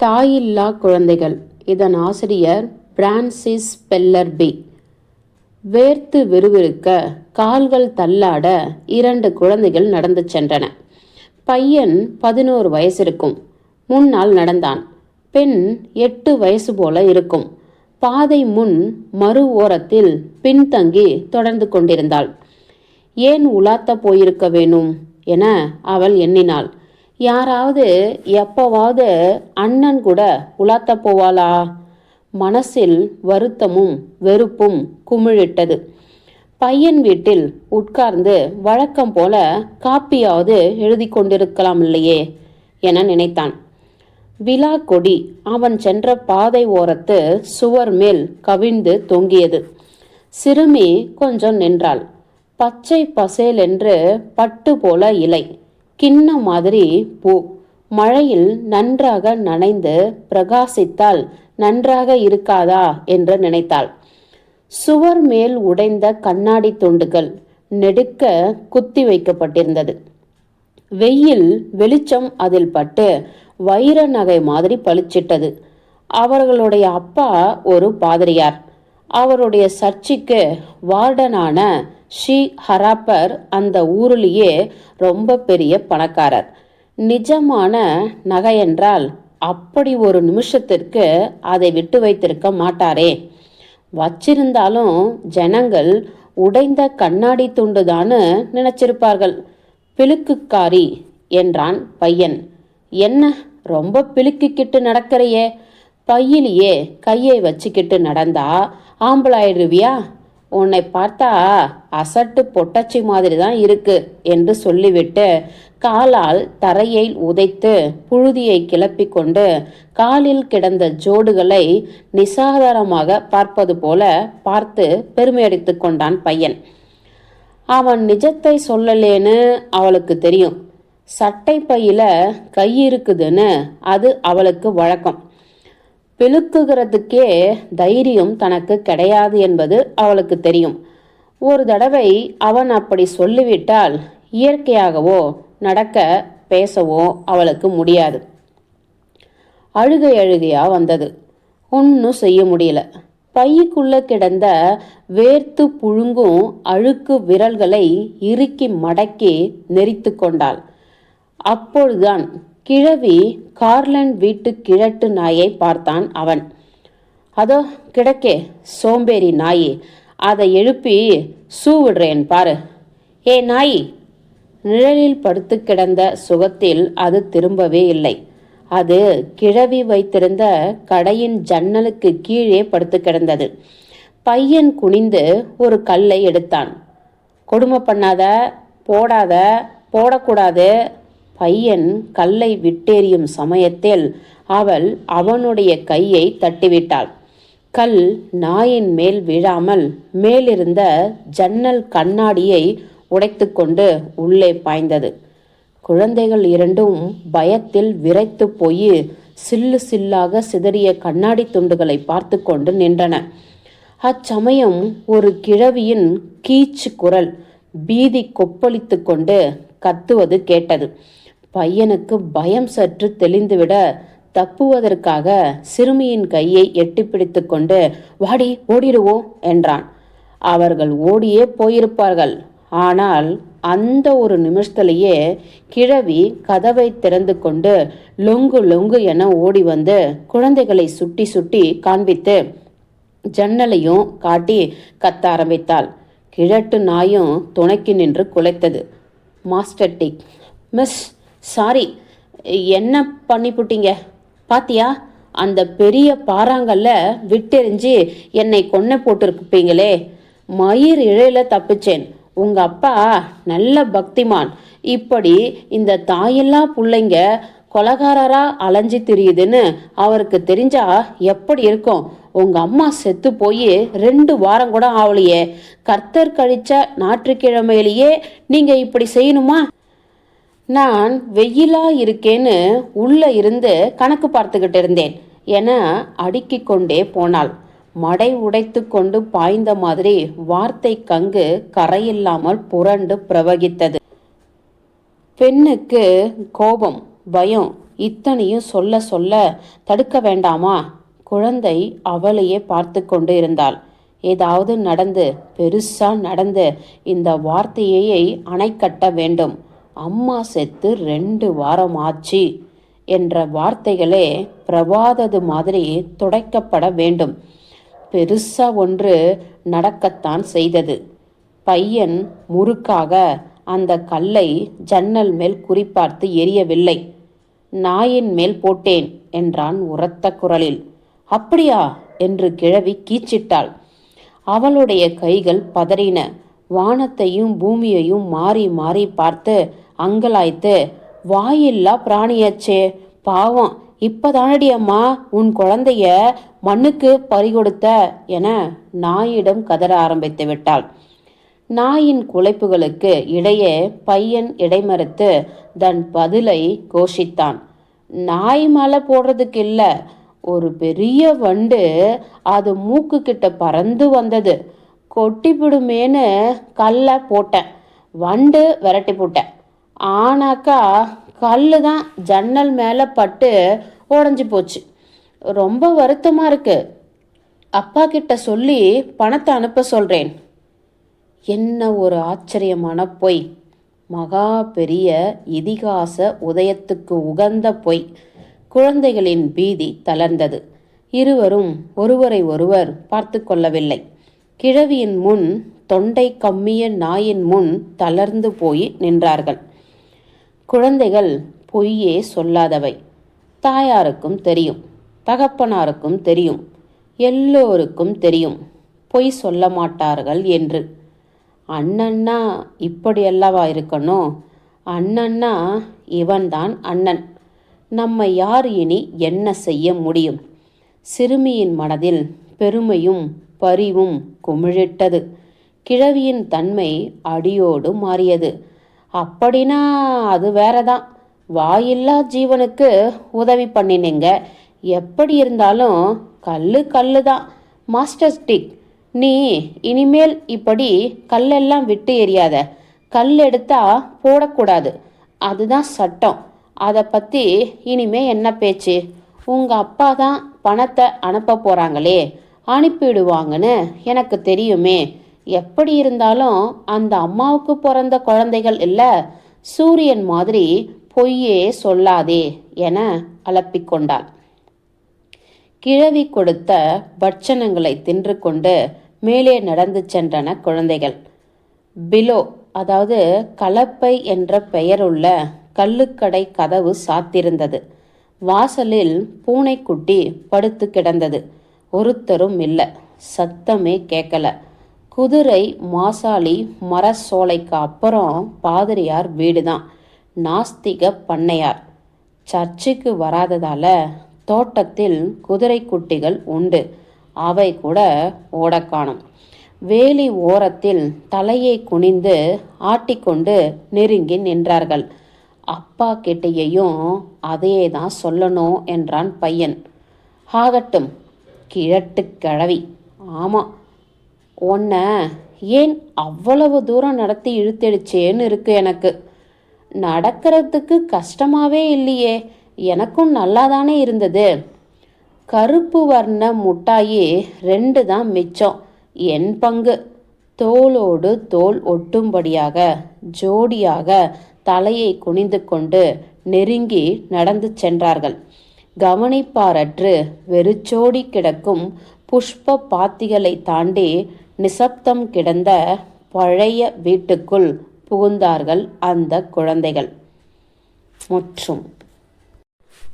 தாயில்லா குழந்தைகள். இதன் ஆசிரியர் பிரான்சிஸ் பெல்லர்பி. வேர்த்து விறுவிறுக்க கால்கள் தள்ளாட இரண்டு குழந்தைகள் நடந்து சென்றன. பையன் பதினோரு வயசு இருக்கும் முன்னால் நடந்தான். பெண் எட்டு வயசு போல இருக்கும். பாதை முன் மறு ஓரத்தில் பின்தங்கி தொடர்ந்து கொண்டிருந்தாள். ஏன் உலாத்த போயிருக்க வேணும்? என அவள் எண்ணினாள். யாராவது எப்பவாவது அண்ணன் கூட உலாத்த போவாளா? மனசில் வருத்தமும் வெறுப்பும் குமிழிட்டது. பையன் வீட்டில் உட்கார்ந்து வழக்கம் போல காப்பியாவது எழுதி கொண்டிருக்கலாம் இல்லையே என நினைத்தான். விழா கொடி அவன் சென்ற பாதை ஓரத்து சுவர் மேல் கவிழ்ந்து தொங்கியது. சிறுமி கொஞ்சம் நின்றாள். பச்சை பசேல் என்று பட்டு போல இலை. கிண்ணம் மாதிரி பூ. மழையில் நன்றாக நனைந்து பிரகாசித்தால் நன்றாக இருக்காதா என்று நினைத்தாள். சுவர் மேல் உடைந்த கண்ணாடி துண்டுகள் நெடுக்க குத்தி வைக்கப்பட்டிருந்தது. வெயில் வெளிச்சம் அதில் பட்டு வைர நகை மாதிரி பளிச்சிட்டது. அவர்களுடைய அப்பா ஒரு பாதிரியார். அவருடைய சர்ச்சுக்கு வார்டனான ஷீ ஹராப்பர் அந்த ஊரிலேயே ரொம்ப பெரிய பணக்காரர். நிஜமான நகை என்றால் அப்படி ஒரு நிமிஷத்திற்கு அதை விட்டு வைத்திருக்க மாட்டாரே. வச்சிருந்தாலும் ஜனங்கள் உடைந்த கண்ணாடி துண்டுதான்னு நினைச்சிருப்பார்கள். பிழுக்குக்காரி என்றான் பையன். என்ன ரொம்ப பிழுக்கிக்கிட்டு நடக்கிறையே. பையிலேயே கையை வச்சுக்கிட்டு நடந்தா ஆம்பளாயிடுவியா? உன்னை பார்த்தா அசட்டு பொட்டச்சி மாதிரி தான் இருக்கு என்று சொல்லிவிட்டு காலால் தரையை உதைத்து புழுதியை கிளப்பிக் கொண்டு காலில் கிடந்த ஜோடுகளை நிசாதாரமாக பார்ப்பது போல பார்த்து பெருமையடித்து கொண்டான் பையன். அவன் நிஜத்தை சொல்லலேன்னு அவளுக்கு தெரியும். சட்டை பையில கை இருக்குதுன்னு அது அவளுக்கு வழக்கம். பிழுக்குகிறதுக்கே தைரியம் தனக்கு கிடையாது என்பது அவளுக்கு தெரியும். ஒரு தடவை அவன் அப்படி சொல்லிவிட்டால் இயற்கையாகவோ நடக்க பேசவோ அவளுக்கு முடியாது. அழுகை அழுகையா வந்தது. ஒன்றும் செய்ய முடியல. பைக்குள்ள கிடந்த வேர்த்து புழுங்கும் அழுக்கு விரல்களை இறுக்கி மடக்கி நெரித்து கொண்டாள். அப்பொழுதுதான் கிழவி கார்லன் வீட்டு கிழட்டு நாயை பார்த்தான் அவன். அதோ கிடக்கே சோம்பேறி நாயி அதை எழுப்பி சூ விடுறேன் பாரு. ஏ நாயி! நிழலில் படுத்து கிடந்த சுகத்தில் அது திரும்பவே இல்லை. அது கிழவி வைத்திருந்த கடையின் ஜன்னலுக்கு கீழே படுத்து கிடந்தது. பையன் குனிந்து ஒரு கல்லை எடுத்தான். கொடுமை பண்ணாத போடாத போடக்கூடாது பையன் கல்லை விட்டேறியும் சமயத்தில் அவள் அவனுடைய கையை தட்டிவிட்டாள். கல் நாயின் மேல் விழாமல் மேலிருந்த ஜன்னல் கண்ணாடியை உடைத்துக்கொண்டு உள்ளே பாய்ந்தது. குழந்தைகள் இரண்டும் பயத்தில் விரைத்து போய் சில்லு சில்லாக சிதறிய கண்ணாடி துண்டுகளை பார்த்து கொண்டு நின்றன. அச்சமயம் ஒரு கிழவியின் கீச்சு குரல் பீதி கொப்பளித்து கொண்டு கத்துவது கேட்டது. பையனுக்கு பயம் சற்று தெளிந்துவிட தப்புவதற்காக சிறுமியின் கையை எட்டி பிடித்து கொண்டு வாடி ஓடிடுவோம் என்றான். அவர்கள் ஓடியே போயிருப்பார்கள். ஆனால் அந்த ஒரு நிமிஷத்திலேயே கிழவி கதவை திறந்து கொண்டு லொங்கு லொங்கு என ஓடி வந்து குழந்தைகளை சுட்டி சுட்டி காண்பித்து ஜன்னலையும் காட்டி கத்த ஆரம்பித்தாள். கிழட்டு நாயும் துணைக்கு நின்று குலைத்தது. மாஸ்டர் டிக் மிஸ் சாரி என்ன பண்ணிப்புட்டீங்க பாத்தியா? அந்த பெரிய பாறாங்கல்ல விட்டெறிஞ்சு என்னை கொன்னை போட்டிருப்பீங்களே. மயிர் இழையில தப்பிச்சேன். உங்க அப்பா நல்ல பக்திமான். இப்படி இந்த தாயெல்லாம் பிள்ளைங்க கொலகாரரா அலைஞ்சு திரியுதுன்னு அவருக்கு தெரிஞ்சா எப்படி இருக்கும்? உங்க அம்மா செத்து போய் ரெண்டு வாரம் கூட ஆவலையே. கர்த்தர் கழிச்ச ஞாயிற்றுக்கிழமையிலேயே நீங்க இப்படி செய்யணுமா? நான் வெயிலா இருக்கேன்னு உள்ள இருந்து கணக்கு பார்த்துக்கிட்டு இருந்தேன். என அடுக்கிக் கொண்டே போனாள். மடை உடைத்து கொண்டு பாய்ந்த மாதிரி வார்த்தை கங்கு கரையில்லாமல் புரண்டு பிரவகித்தது. பெண்ணுக்கு கோபம் பயம் இத்தனையும் சொல்ல சொல்ல தடுக்க வேண்டாமா? குழந்தை அவளையே பார்த்து கொண்டு இருந்தாள். ஏதாவது நடந்து பெருசா நடந்து இந்த வார்த்தையை அணை கட்ட வேண்டும். அம்மா செத்து ரெண்டு வாரம் ஆச்சு என்ற வார்த்தைகளே பிரபாதது மாதிரி துடைக்கப்பட வேண்டும். பெருசா ஒன்று நடக்கத்தான் செய்தது. பையன் முறுக்காக அந்த கல்லை ஜன்னல் மேல் குறிப்பார்த்து எரியவில்லை. நாயின் மேல் போட்டேன் என்றான் உரத்த குரலில். அப்படியா? என்று கிழவி கீச்சிட்டாள். அவளுடைய கைகள் பதறின. வானத்தையும் பூமியையும் மாறி மாறி பார்த்து அங்கலாய்த்து வாயில்லா பிராணியாச்சே பாவம் இப்பதானடி அம்மா உன் குழந்தைய மண்ணுக்கு பறிகொடுத்த என நாயிடம் கதற ஆரம்பித்து விட்டாள். நாயின் குலைப்புகளுக்கு இடையே பையன் இடைமறுத்து தன் பதிலை கோஷித்தான். நாய் மலை போடுறதுக்கு இல்லை ஒரு பெரிய வண்டு அது மூக்கு கிட்ட பறந்து வந்தது. கொட்டிப்பிடுமேன்னு கல்லை போட்டேன் வண்டு விரட்டி போட்டேன். ஆனாக்கா கல் தான் ஜன்னல் மேலே பட்டு உடஞ்சி போச்சு. ரொம்ப வருத்தமாக இருக்கு. அப்பா கிட்ட சொல்லி பணத்தை அனுப்ப சொல்கிறேன் என்ன ஒரு ஆச்சரியமான பொய். மகா பெரிய இதிகாச உதயத்துக்கு உகந்த பொய். குழந்தைகளின் பீதி தளர்ந்தது. இருவரும் ஒருவரை ஒருவர் பார்த்து கொள்ளவில்லை. கிழவியின் முன் தொண்டை கம்மிய நாயின் முன் தளர்ந்து போய் நின்றார்கள். குழந்தைகள் பொய்யே சொல்லாதவை. தாயாருக்கும் தெரியும் தகப்பனாருக்கும் தெரியும் எல்லோருக்கும் தெரியும் பொய் சொல்ல மாட்டார்கள் என்று. அண்ணன்னா இப்படி அல்லவா இருக்கணும்? அண்ணன்னா இவன்தான் அண்ணன். நம்மை யார் இனி என்ன செய்ய முடியும்? சிறுமியின் மனதில் பெருமையும் பரிவும் குமிழிட்டது. கிழவியின் தன்மை அடியோடு மாறியது. அப்படின்னா அது வேறதான். வாயில்லா ஜீவனுக்கு உதவி பண்ணினீங்க. எப்படி இருந்தாலும் கல்லு கல்லு தான் மாஸ்டர் ஸ்டிக் நீ இனிமேல் இப்படி கல்லெல்லாம் விட்டு எரியாத கல் எடுத்தா போடக்கூடாது. அதுதான் சட்டம். அதை பற்றி இனிமே என்ன பேச்சு? உங்கள் அப்பா தான் பணத்தை அனுப்ப போகிறாங்களே அனுப்பிடுவாங்கன்னு எனக்கு தெரியுமே. எப்படி இருந்தாலும் அந்த அம்மாவுக்கு பிறந்த குழந்தைகள் இல்லை சூரியன் மாதிரி பொய்யே சொல்லாதே என அலப்பிக்கொண்டாள் கிழவி கொடுத்த பட்சணங்களை தின்று கொண்டு மேலே நடந்து சென்றன குழந்தைகள். பிலோ அதாவது கலப்பை என்ற பெயருள்ள கல்லுக்கடை கதவு சாத்திருந்தது. வாசலில் பூனைக்குட்டி படுத்து கிடந்தது. ஒருத்தரும் இல்லை சத்தமே கேட்கல குதிரை மாசாளி மர சோலைக்கு அப்புறம் பாதிரியார் வீடுதான். நாஸ்திக பண்ணையார். சர்ச்சுக்கு வராததால தோட்டத்தில் குதிரை குட்டிகள் உண்டு. அவை கூட ஓடக்காணும் வேலி ஓரத்தில் தலையை குனிந்து ஆட்டிக்கொண்டு நெருங்கி நின்றார்கள். அப்பா கிட்டேயும் அதையே தான் சொல்லணும் என்றான் பையன். ஆகட்டும் கிழட்டு கிழவி. ஆமாம் உன்னை ஏன் அவ்வளவு தூரம் நடத்தி இழுத்தடிச்சேன்னு இருக்கு எனக்கு. நடக்கிறதுக்கு கஷ்டமாவே இல்லையே. எனக்கும் நல்லா தானே இருந்தது. கருப்பு வர்ண முட்டாயி ரெண்டு தான் மிச்சம். என் பங்கு. தோளோடு தோல் ஒட்டும்படியாக ஜோடியாக தலையை குனிந்து கொண்டு நெருங்கி நடந்து சென்றார்கள். கவனிப்பாரற்று வெறிச்சோடி கிடக்கும் புஷ்ப பாத்திகளை தாண்டி நிசப்தம் கிடந்த பழைய வீட்டுக்குள் புகுந்தார்கள் அந்த குழந்தைகள். முற்றும்.